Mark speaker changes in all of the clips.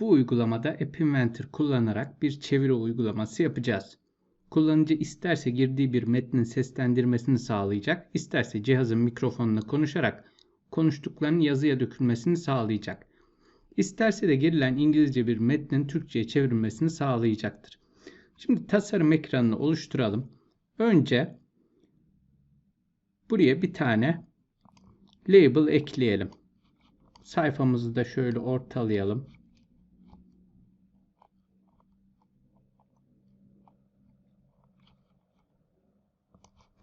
Speaker 1: Bu uygulamada App Inventor kullanarak bir çeviri uygulaması yapacağız. Kullanıcı isterse girdiği bir metnin seslendirmesini sağlayacak, isterse cihazın mikrofonuna konuşarak konuştuklarının yazıya dökülmesini sağlayacak. İsterse de girilen İngilizce bir metnin Türkçe'ye çevrilmesini sağlayacaktır. Şimdi tasarım ekranını oluşturalım. Önce buraya bir tane label ekleyelim. Sayfamızı da şöyle ortalayalım.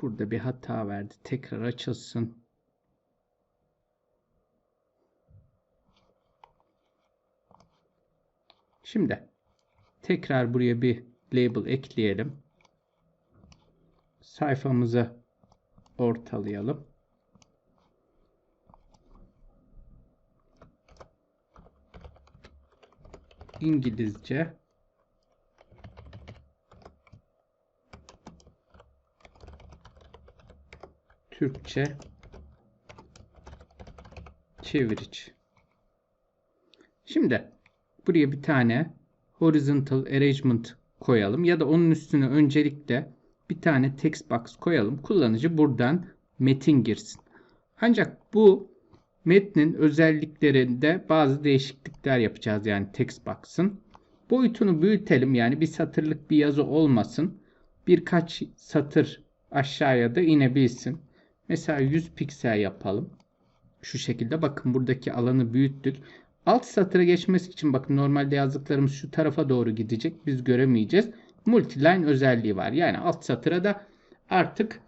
Speaker 1: Burada bir hata verdi. Tekrar açılsın. Şimdi tekrar buraya bir label ekleyelim. Sayfamızı ortalayalım. İngilizce Türkçe çeviriç. Şimdi buraya bir tane horizontal arrangement koyalım ya da onun üstüne öncelikle bir tane text box koyalım. Kullanıcı buradan metin girsin. Ancak bu metnin özelliklerinde bazı değişiklikler yapacağız yani text box'ın. Boyutunu büyütelim yani bir satırlık bir yazı olmasın. Birkaç satır aşağıya da inebilsin. Mesela 100 piksel yapalım. Şu şekilde bakın buradaki alanı büyüttük. Alt satıra geçmesi için bakın normalde yazdıklarımız şu tarafa doğru gidecek. Biz göremeyeceğiz. Multiline özelliği var. Yani alt satıra da artık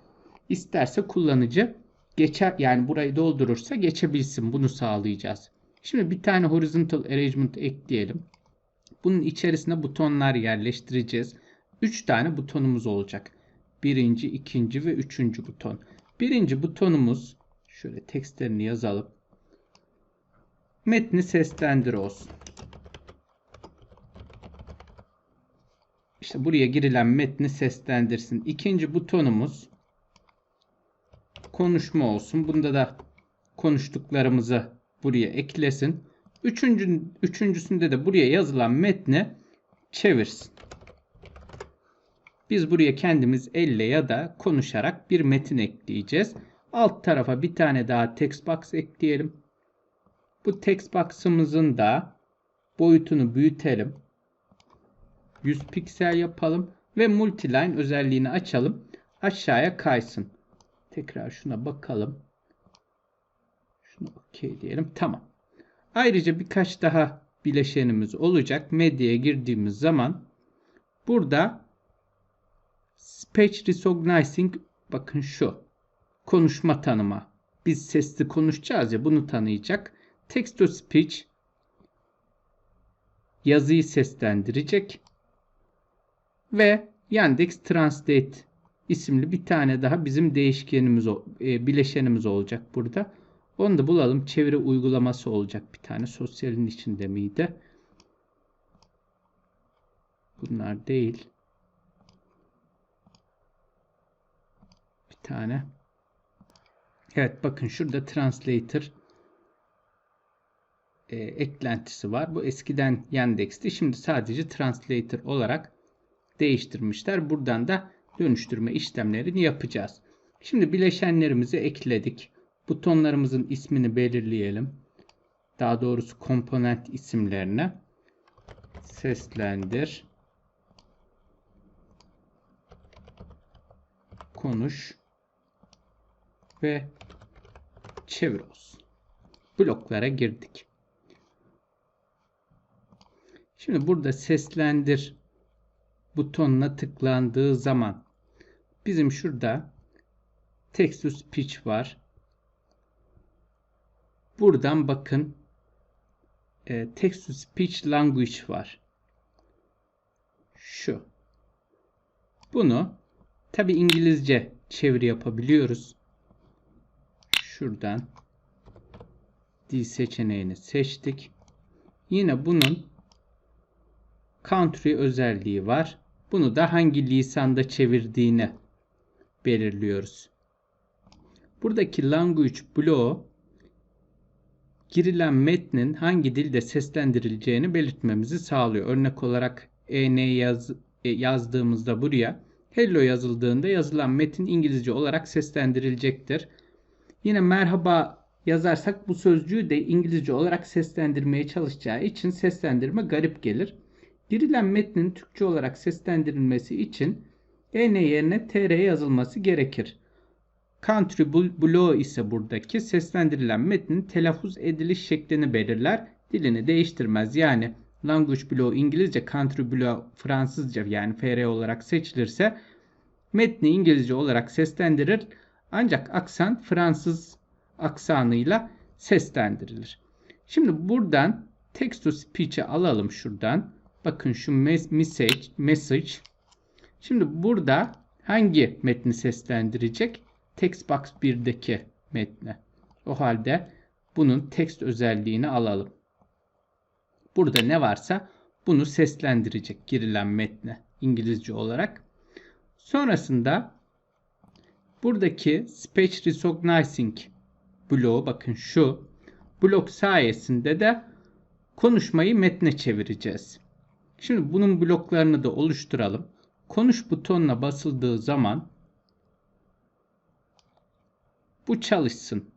Speaker 1: isterse kullanıcı geçer yani burayı doldurursa geçebilsin. Bunu sağlayacağız. Şimdi bir tane horizontal arrangement ekleyelim. Bunun içerisine butonlar yerleştireceğiz. 3 tane butonumuz olacak. Birinci, ikinci ve üçüncü buton. Birinci butonumuz şöyle tekstlerini yazalım. Metni seslendir olsun. İşte buraya girilen metni seslendirsin. İkinci butonumuz konuşma olsun. Bunda da konuştuklarımızı buraya eklesin. Üçüncü, üçüncüsünde de buraya yazılan metni çevirsin. Biz buraya kendimiz elle ya da konuşarak bir metin ekleyeceğiz. Alt tarafa bir tane daha text box ekleyelim. Bu text box'ımızın da boyutunu büyütelim. 100 piksel yapalım ve multiline özelliğini açalım. Aşağıya kaysın. Tekrar şuna bakalım. Şunu OK diyelim. Tamam. Ayrıca birkaç daha bileşenimiz olacak. Medyaya girdiğimiz zaman burada Speech Recognizing bakın şu. Konuşma tanıma. Biz sesli konuşacağız ya bunu tanıyacak. Text to Speech yazıyı seslendirecek. Ve Yandex Translate isimli bir tane daha bizim değişkenimiz, e, bileşenimiz olacak burada. Onu da bulalım. Çeviri uygulaması olacak bir tane. Sosyalin içinde miydi? Bunlar değil. Tane. Evet bakın şurada translator e, eklentisi var. Bu eskiden Yandex'ti. Şimdi sadece translator olarak değiştirmişler. Buradan da dönüştürme işlemlerini yapacağız. Şimdi bileşenlerimizi ekledik. Butonlarımızın ismini belirleyelim. Daha doğrusu komponent isimlerine seslendir, konuş ve çevir olsun. Bloklara girdik. Şimdi burada seslendir butonuna tıklandığı zaman bizim şurada text to speech var. Buradan bakın e, text to language var. Şu. Bunu tabi İngilizce çeviri yapabiliyoruz. Şuradan dil seçeneğini seçtik. Yine bunun country özelliği var. Bunu da hangi lisanda çevirdiğini belirliyoruz. Buradaki language bloğu girilen metnin hangi dilde seslendirileceğini belirtmemizi sağlıyor. Örnek olarak en yaz, e, yazdığımızda buraya hello yazıldığında yazılan metin İngilizce olarak seslendirilecektir. Yine merhaba yazarsak bu sözcüğü de İngilizce olarak seslendirmeye çalışacağı için seslendirme garip gelir. Girilen metnin Türkçe olarak seslendirilmesi için en yerine tr yazılması gerekir. Country Below ise buradaki seslendirilen metnin telaffuz ediliş şeklini belirler. Dilini değiştirmez. Yani Language Below İngilizce, Country Below Fransızca yani FR olarak seçilirse metni İngilizce olarak seslendirir. Ancak aksan Fransız aksanıyla seslendirilir. Şimdi buradan text to speech'i alalım şuradan. Bakın şu message, message. Şimdi burada hangi metni seslendirecek? Text box 1'deki metni. O halde bunun text özelliğini alalım. Burada ne varsa bunu seslendirecek girilen metne İngilizce olarak. Sonrasında buradaki speech recognizing bloğu bakın şu blok sayesinde de konuşmayı metne çevireceğiz. Şimdi bunun bloklarını da oluşturalım. Konuş butonuna basıldığı zaman bu çalışsın.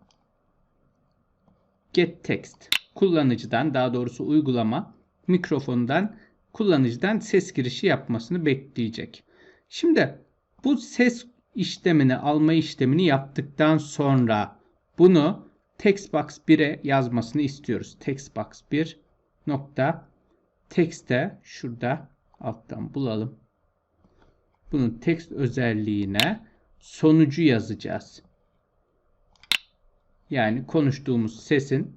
Speaker 1: Get text kullanıcıdan daha doğrusu uygulama mikrofondan kullanıcıdan ses girişi yapmasını bekleyecek. Şimdi bu ses işlemini alma işlemini yaptıktan sonra bunu textbox 1'e yazmasını istiyoruz. Textbox 1 nokta text'e şurada alttan bulalım. Bunun text özelliğine sonucu yazacağız. Yani konuştuğumuz sesin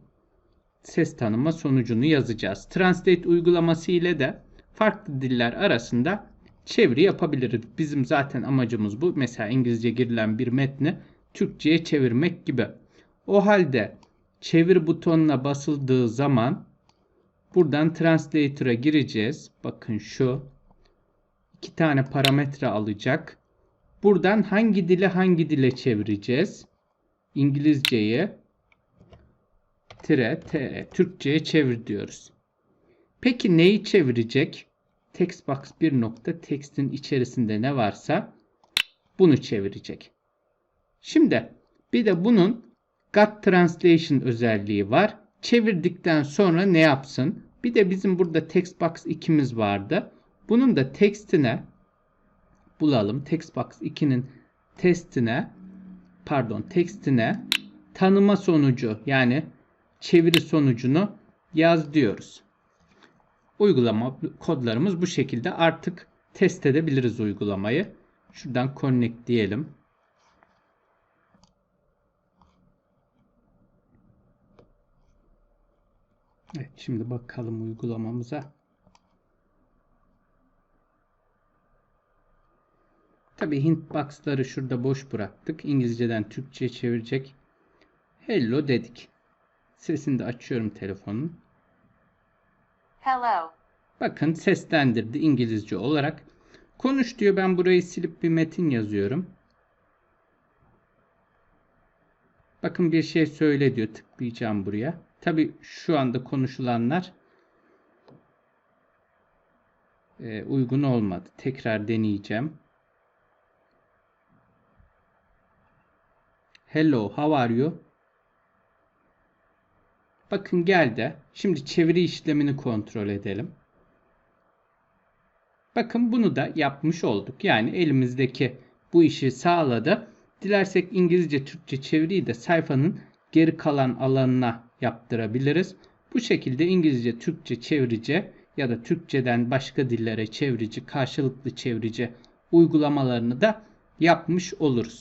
Speaker 1: ses tanıma sonucunu yazacağız. Translate uygulaması ile de farklı diller arasında çeviri yapabiliriz. Bizim zaten amacımız bu. Mesela İngilizce girilen bir metni Türkçe'ye çevirmek gibi. O halde çevir butonuna basıldığı zaman buradan Translator'a gireceğiz. Bakın şu iki tane parametre alacak. Buradan hangi dile hangi dile çevireceğiz? İngilizceyi tire tr Türkçe'ye çevir diyoruz. Peki neyi çevirecek? Textbox bir nokta text'in içerisinde ne varsa bunu çevirecek. Şimdi bir de bunun got translation özelliği var. Çevirdikten sonra ne yapsın? Bir de bizim burada textbox 2'miz vardı. Bunun da textine bulalım. Textbox 2'nin testine pardon textine tanıma sonucu yani çeviri sonucunu yaz diyoruz. Uygulama kodlarımız bu şekilde. Artık test edebiliriz uygulamayı. Şuradan connect diyelim. Evet, şimdi bakalım uygulamamıza. Tabi hint box'ları şurada boş bıraktık. İngilizceden Türkçe'ye çevirecek. Hello dedik. Sesini de açıyorum telefonun.
Speaker 2: Hello.
Speaker 1: Bakın seslendirdi İngilizce olarak. Konuş diyor ben burayı silip bir metin yazıyorum. Bakın bir şey söyle diyor tıklayacağım buraya. Tabi şu anda konuşulanlar e, uygun olmadı. Tekrar deneyeceğim. Hello, how are you? Bakın geldi. Şimdi çeviri işlemini kontrol edelim. Bakın bunu da yapmış olduk. Yani elimizdeki bu işi sağladı. Dilersek İngilizce Türkçe çeviriyi de sayfanın geri kalan alanına yaptırabiliriz. Bu şekilde İngilizce Türkçe çevirici ya da Türkçeden başka dillere çevirici, karşılıklı çevirici uygulamalarını da yapmış oluruz.